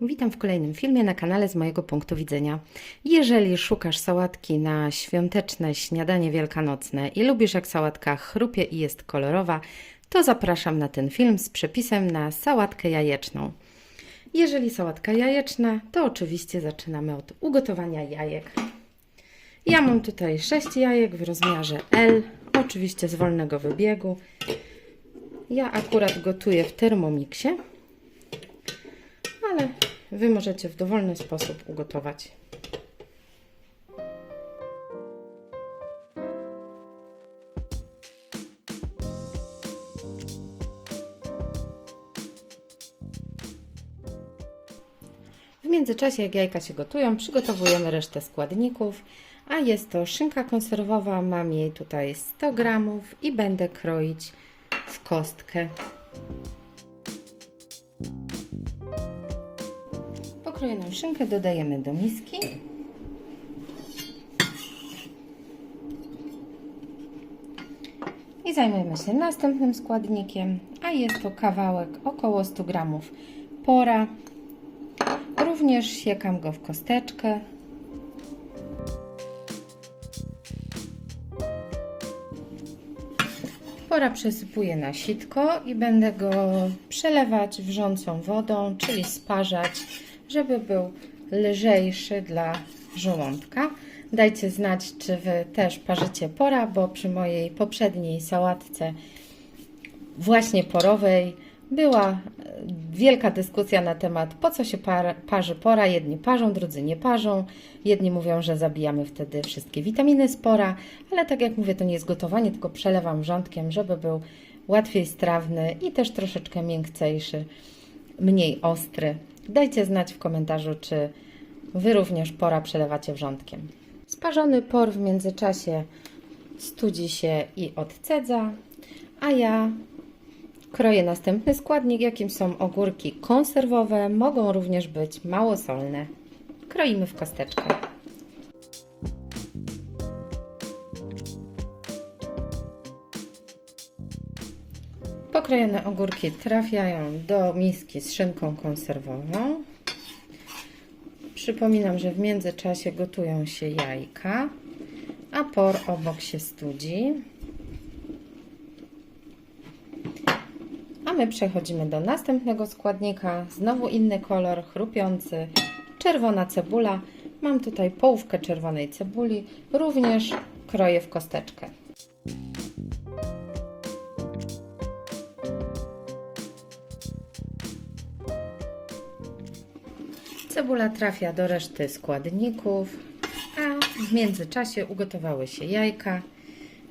Witam w kolejnym filmie na kanale z mojego punktu widzenia. Jeżeli szukasz sałatki na świąteczne śniadanie wielkanocne i lubisz jak sałatka chrupie i jest kolorowa, to zapraszam na ten film z przepisem na sałatkę jajeczną. Jeżeli sałatka jajeczna, to oczywiście zaczynamy od ugotowania jajek. Ja mam tutaj 6 jajek w rozmiarze L, oczywiście z wolnego wybiegu. Ja akurat gotuję w Thermomixie ale Wy możecie w dowolny sposób ugotować. W międzyczasie, jak jajka się gotują, przygotowujemy resztę składników, a jest to szynka konserwowa, mam jej tutaj 100 gramów i będę kroić w kostkę. Pokrojoną szynkę dodajemy do miski. I zajmujemy się następnym składnikiem, a jest to kawałek około 100 gramów pora. Również siekam go w kosteczkę. Pora przesypuję na sitko i będę go przelewać wrzącą wodą, czyli sparzać, żeby był lżejszy dla żołądka. Dajcie znać, czy Wy też parzycie pora, bo przy mojej poprzedniej sałatce właśnie porowej była e, wielka dyskusja na temat, po co się par, parzy pora. Jedni parzą, drudzy nie parzą. Jedni mówią, że zabijamy wtedy wszystkie witaminy z pora, ale tak jak mówię, to nie jest gotowanie, tylko przelewam wrzątkiem, żeby był łatwiej strawny i też troszeczkę miękcejszy, mniej ostry. Dajcie znać w komentarzu, czy Wy również pora przelewacie wrzątkiem. Sparzony por w międzyczasie studzi się i odcedza, a ja Kroję następny składnik, jakim są ogórki konserwowe. Mogą również być małosolne. Kroimy w kosteczkę. Pokrojone ogórki trafiają do miski z szynką konserwową. Przypominam, że w międzyczasie gotują się jajka, a por obok się studzi. A my przechodzimy do następnego składnika. Znowu inny kolor, chrupiący, czerwona cebula. Mam tutaj połówkę czerwonej cebuli, również kroję w kosteczkę. Cebula trafia do reszty składników, a w międzyczasie ugotowały się jajka,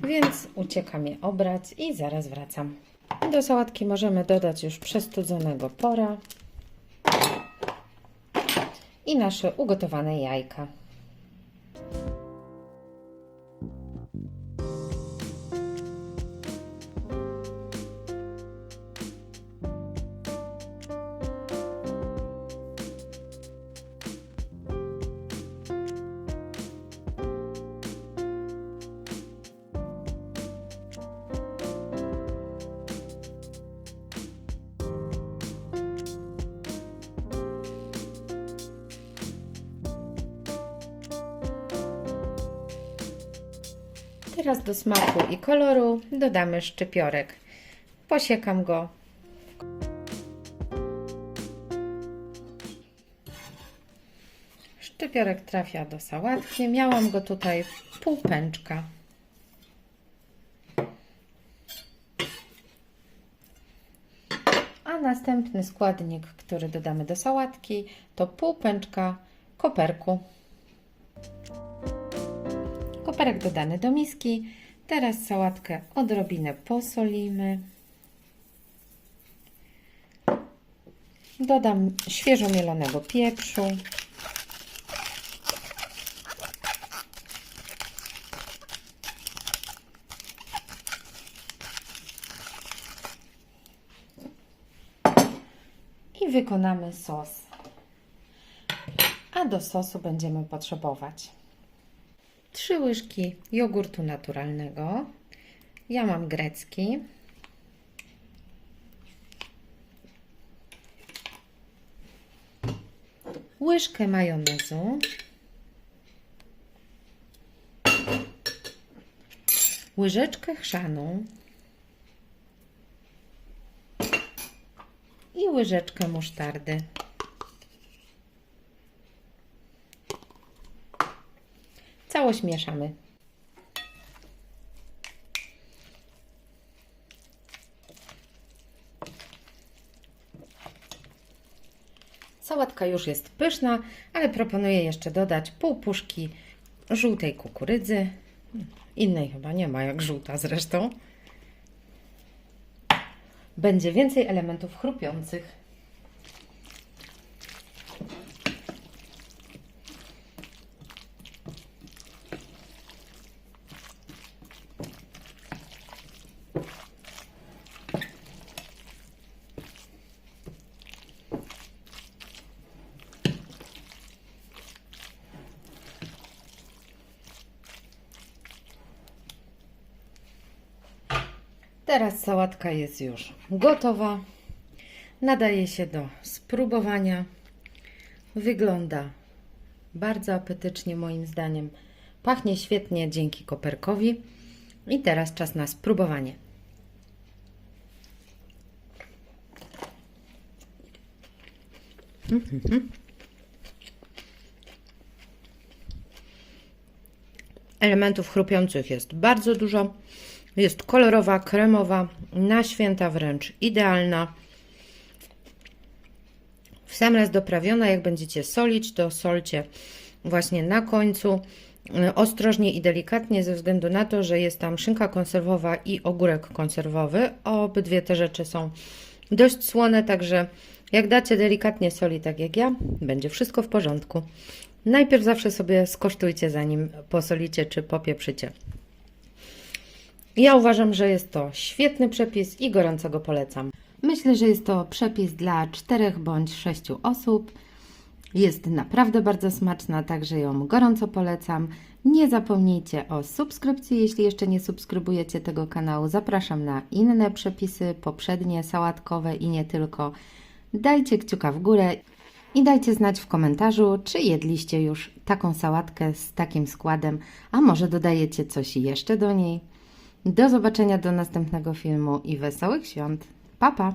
więc uciekam je obrać i zaraz wracam. Do sałatki możemy dodać już przestudzonego pora i nasze ugotowane jajka. Teraz do smaku i koloru dodamy szczypiorek. Posiekam go. Szczypiorek trafia do sałatki. Miałam go tutaj pół pęczka. A następny składnik, który dodamy do sałatki, to pół pęczka koperku. Koperek dodany do miski. Teraz sałatkę odrobinę posolimy. Dodam świeżo mielonego pieprzu. I wykonamy sos. A do sosu będziemy potrzebować 3 łyżki jogurtu naturalnego. Ja mam grecki. łyżkę majonezu, łyżeczkę chrzanu i łyżeczkę musztardy. Całość mieszamy. Sałatka już jest pyszna, ale proponuję jeszcze dodać pół puszki żółtej kukurydzy. Innej chyba nie ma jak żółta zresztą. Będzie więcej elementów chrupiących. Teraz sałatka jest już gotowa. Nadaje się do spróbowania. Wygląda bardzo apetycznie moim zdaniem. Pachnie świetnie dzięki koperkowi. I teraz czas na spróbowanie. Elementów chrupiących jest bardzo dużo. Jest kolorowa, kremowa, na święta wręcz idealna. W sam raz doprawiona, jak będziecie solić, to solcie właśnie na końcu. Y, Ostrożnie i delikatnie, ze względu na to, że jest tam szynka konserwowa i ogórek konserwowy. Obydwie te rzeczy są dość słone, także jak dacie delikatnie soli, tak jak ja, będzie wszystko w porządku. Najpierw zawsze sobie skosztujcie, zanim posolicie czy popieprzycie. Ja uważam, że jest to świetny przepis i gorąco go polecam. Myślę, że jest to przepis dla czterech bądź sześciu osób. Jest naprawdę bardzo smaczna, także ją gorąco polecam. Nie zapomnijcie o subskrypcji, jeśli jeszcze nie subskrybujecie tego kanału. Zapraszam na inne przepisy, poprzednie, sałatkowe i nie tylko. Dajcie kciuka w górę i dajcie znać w komentarzu, czy jedliście już taką sałatkę z takim składem, a może dodajecie coś jeszcze do niej. Do zobaczenia do następnego filmu i wesołych świąt. Pa, pa!